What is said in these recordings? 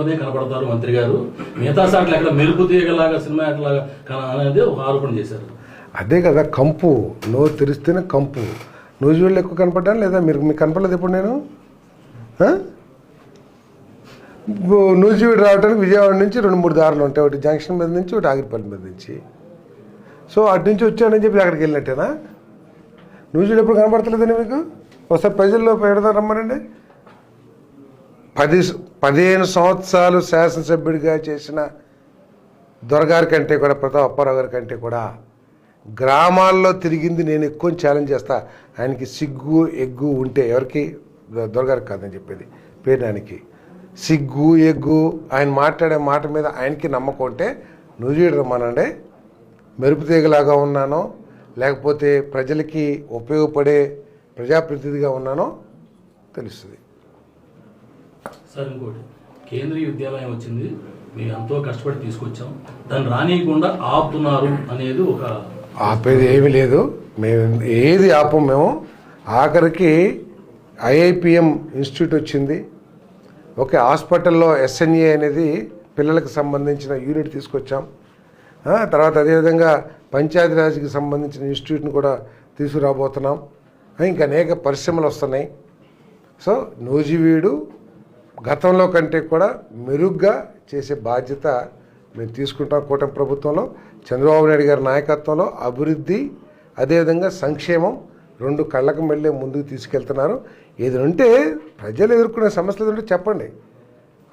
లోనే కనపడతారు మంత్రి గారు. మిగతా సాట్లు ఎక్కడ మెరుపు తీయగలాగా సినిమా యాక్టర్లాగా అనేది ఒక ఆరోపణ చేశారు. అదే కదా కంపు. నోరు తెరిస్తేనే కంపు. నూజివీళ్ళు ఎక్కువ కనపడ్డాను లేదా? మీరు మీకు కనపడలేదు ఇప్పుడు నేను? ఆ? నూజివీడు రావడానికి విజయవాడ నుంచి రెండు మూడు దారులు ఉంటాయి. ఒకటి జంక్షన్ మీద నుంచి ఒకటి ఆగిరిపల్లి మీద నుంచి. సో అటు నుంచి వచ్చానని చెప్పి అక్కడికి వెళ్ళినట్టేనా? నూజివీడు ఎప్పుడు కనపడతలేదని మీకు? ఒకసారి ప్రజల్లో పెడతారు రమ్మనండి. పది పదిహేను సంవత్సరాలు శాసనసభ్యుడిగా చేసిన దొరగారి కంటే కూడా ప్రతాప్ అప్పారావు గారి కంటే కూడా గ్రామాల్లో తిరిగింది నేను ఎక్కువ ఛాలెంజ్ చేస్తా. ఆయనకి సిగ్గు ఎగ్గు ఉంటే ఎవరికి? దొరగారికి కాదని చెప్పేది. పేరునానికి సిగ్గు ఎగ్గు ఆయన మాట్లాడే మాట మీద ఆయనకి నమ్మకం ఉంటే నువ్వు రమ్మనండి మెరుపు తీగలాగా ఉన్నానో లేకపోతే ప్రజలకి ఉపయోగపడే ప్రజాప్రతినిధిగా ఉన్నానో తెలుస్తుంది. సార్ ఇంకోటి. కేంద్రీయ విద్యాలయం వచ్చింది. మేము ఎంతో కష్టపడి తీసుకొచ్చాం. దాన్ని రానియకుండా ఆపుతున్నారు అనేది ఒక ఆపేది ఏమీ లేదు. మేము ఏది ఆపం మేము. ఆఖరికి ఐఐపిఎం ఇన్స్టిట్యూట్ వచ్చింది. ఓకే హాస్పిటల్లో ఎస్ఎన్ఏ అనేది పిల్లలకు సంబంధించిన యూనిట్ తీసుకొచ్చాం. తర్వాత అదేవిధంగా పంచాయతీరాజ్కి సంబంధించిన ఇన్స్టిట్యూట్ని కూడా తీసుకురాబోతున్నాం. ఇంకా అనేక పరిశ్రమలు వస్తున్నాయి. సో నూజివీడు గతంలో కంటే కూడా మెరుగ్గా చేసే బాధ్యత మేము తీసుకుంటాం కూటమి ప్రభుత్వంలో. చంద్రబాబు నాయుడు గారి నాయకత్వంలో అభివృద్ధి అదేవిధంగా సంక్షేమం రెండు కళ్ళకు మెళ్ళే ముందుకు తీసుకెళ్తున్నారు. ఏది ఉంటే ప్రజలు ఎదుర్కొనే సమస్యలు ఉంటే చెప్పండి.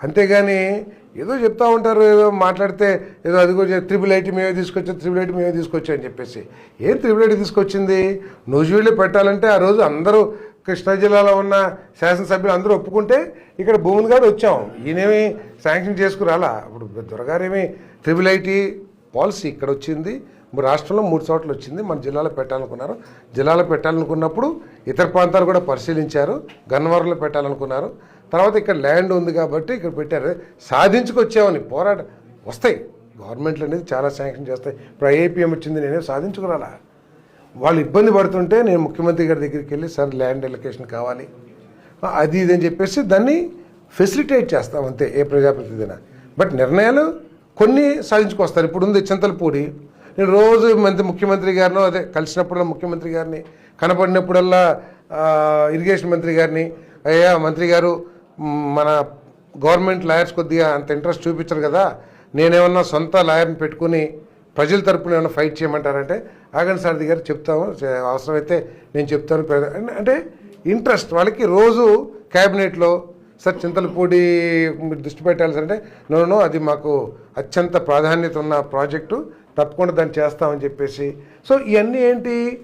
అంతేగాని ఏదో చెప్తా ఉంటారు ఏదో మాట్లాడితే ఏదో అదిగో త్రిబుల్ ఐటీ మేమే తీసుకొచ్చాం త్రిబుల్ ఐటీ మేమే తీసుకొచ్చాం అని చెప్పేసి. ఏం త్రిబుల్ ఐటీ తీసుకొచ్చింది? నూజివీళ్ళు పెట్టాలంటే ఆ రోజు అందరూ కృష్ణా జిల్లాలో ఉన్న శాసనసభ్యులు అందరూ ఒప్పుకుంటే ఇక్కడ భూమిని గారు వచ్చాం. ఈయనేమి శాంక్షన్ చేసుకురాలా? ఇప్పుడు దొరగారేమి త్రిబుల్ ఐటీ పాలసీ ఇక్కడ వచ్చింది. రాష్ట్రంలో మూడు చోట్ల వచ్చింది. మన జిల్లాలో పెట్టాలనుకున్నారు. జిల్లాలో పెట్టాలనుకున్నప్పుడు ఇతర ప్రాంతాలు కూడా పరిశీలించారు. గన్నవరంలో పెట్టాలనుకున్నారు. తర్వాత ఇక్కడ ల్యాండ్ ఉంది కాబట్టి ఇక్కడ పెట్టారు. సాధించుకొచ్చామని పోరాట వస్తాయి. గవర్నమెంట్లు అనేది చాలా శాంక్షన్ చేస్తాయి. ఇప్పుడు ఐఏపీఎం వచ్చింది నేనే సాధించుకురాలా? వాళ్ళు ఇబ్బంది పడుతుంటే నేను ముఖ్యమంత్రి గారి దగ్గరికి వెళ్ళి సార్ ల్యాండ్ ఎలకేషన్ కావాలి. అది ఇది అని చెప్పేసి దాన్ని ఫెసిలిటేట్ చేస్తాం అంతే ఏ ప్రజాప్రతినిధిన. బట్ నిర్ణయాలు కొన్ని సాధించుకొస్తారు. ఇప్పుడు ఉంది చింతలపూడి. నేను రోజు మంత్రి ముఖ్యమంత్రి గారినో అదే కలిసినప్పుడల్లా ముఖ్యమంత్రి గారిని కనపడినప్పుడల్లా ఇరిగేషన్ మంత్రి గారిని అయ్యా మంత్రి గారు మన గవర్నమెంట్ లాయర్స్ కొద్దిగా అంత ఇంట్రెస్ట్ చూపించరు కదా. నేనేమన్నా సొంత లాయర్ని పెట్టుకుని ప్రజల తరపున ఏమైనా ఫైట్ చేయమంటారంటే ఆగండి సార్ గారు చెప్తాము. అవసరమైతే నేను చెప్తాను. అంటే ఇంట్రెస్ట్ వాళ్ళకి రోజు క్యాబినెట్లో సార్ చింతలపూడి మీరు దృష్టి పెట్టాల్సి అంటే నో అది మాకు అత్యంత ప్రాధాన్యత ఉన్న ప్రాజెక్టు. తప్పకుండా దాన్ని చేస్తామని చెప్పేసి. సో ఇవన్నీ ఏంటి?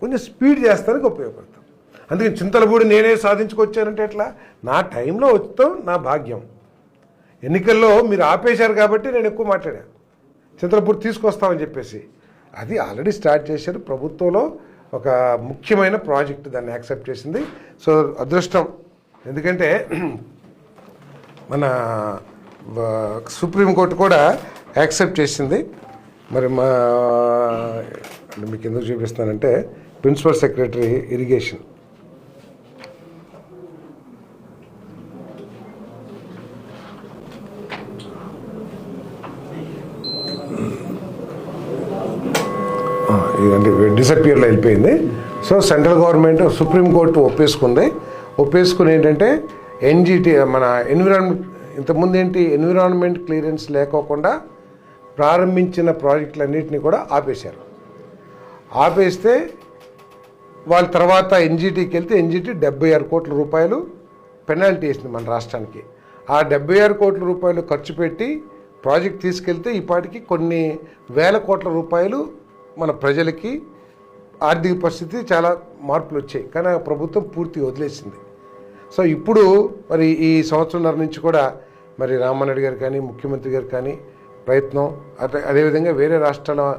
కొంచెం స్పీడ్ చేస్తానికి ఉపయోగపడతాం. అందుకని చింతలపూడి నేనే సాధించుకొచ్చానంటే ఎట్లా? నా టైంలో వచ్చాం నా భాగ్యం. ఎన్నికల్లో మీరు ఆపేశారు కాబట్టి నేను ఎక్కువ మాట్లాడాను. చంద్రపూర్ తీసుకొస్తామని చెప్పేసి. అది ఆల్రెడీ స్టార్ట్ చేశారు. ప్రభుత్వంలో ఒక ముఖ్యమైన ప్రాజెక్ట్ దాన్ని యాక్సెప్ట్ చేసింది. సో అదృష్టం. ఎందుకంటే మన సుప్రీంకోర్టు కూడా యాక్సెప్ట్ చేసింది. మరి మా మీకు ఎందుకు చూపిస్తానంటే ప్రిన్సిపల్ సెక్రటరీ ఇరిగేషన్. అంటే డిసపియర్లో వెళ్ళిపోయింది. So central government supreme court ఒప్పేసుకుంది. ఒప్పేసుకుని ఏంటంటే ఎన్జిటి మన ఎన్విరాన్మెంట్ ఇంతకుముందు ఏంటి ఎన్విరాన్మెంట్ క్లియరెన్స్ లేకోకుండా ప్రారంభించిన ప్రాజెక్టులన్నింటినీ కూడా ఆపేశారు. ఆపేస్తే వాళ్ళ తర్వాత ఎన్జిటికి వెళ్తే ఎన్జిటి డెబ్బై ఆరు కోట్ల రూపాయలు పెనాల్టీ వేసింది మన రాష్ట్రానికి. ఆ డెబ్బై ఆరు కోట్ల రూపాయలు ఖర్చు పెట్టి ప్రాజెక్ట్ తీసుకెళ్తే ఈ పాటికి కొన్ని వేల కోట్ల రూపాయలు మన ప్రజలకి ఆర్థిక పరిస్థితి చాలా మార్పులు వచ్చాయి కానీ ఆ ప్రభుత్వం పూర్తిగా వదిలేసింది. సో ఇప్పుడు మరి ఈ సంవత్సరంన్నర నుంచి కూడా మరి రామారెడ్డి గారు కానీ ముఖ్యమంత్రి గారు కానీ ప్రయత్నం అదే అదేవిధంగా వేరే రాష్ట్రాల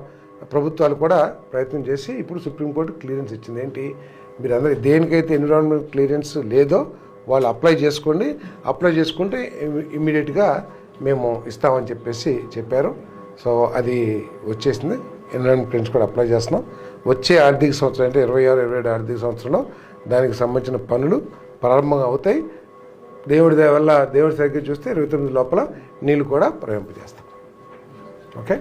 ప్రభుత్వాలు కూడా ప్రయత్నం చేసి ఇప్పుడు సుప్రీంకోర్టు క్లియరెన్స్ ఇచ్చింది. ఏంటి? మీరు అందరూ దేనికైతే ఎన్విరాన్మెంట్ క్లియరెన్స్ లేదో వాళ్ళు అప్లై చేసుకోండి. అప్లై చేసుకుంటే ఇమ్మీడియట్గా మేము ఇస్తామని చెప్పేసి చెప్పారు. సో అది వచ్చేసింది. ఎన్ఆర్ఎం క్లెయిమ్స్ కూడా అప్లై చేస్తున్నాం. వచ్చే ఆర్థిక సంవత్సరం అంటే ఇరవై ఆరు ఇరవై ఏడు ఆర్థిక సంవత్సరంలో దానికి సంబంధించిన పనులు ప్రారంభం అవుతాయి. దేవుడి వల్ల దేవుడి సరిగ్గా చూస్తే ఇరవై తొమ్మిది లోపల నీళ్ళు కూడా ప్రవహింపజేస్తాం ఓకే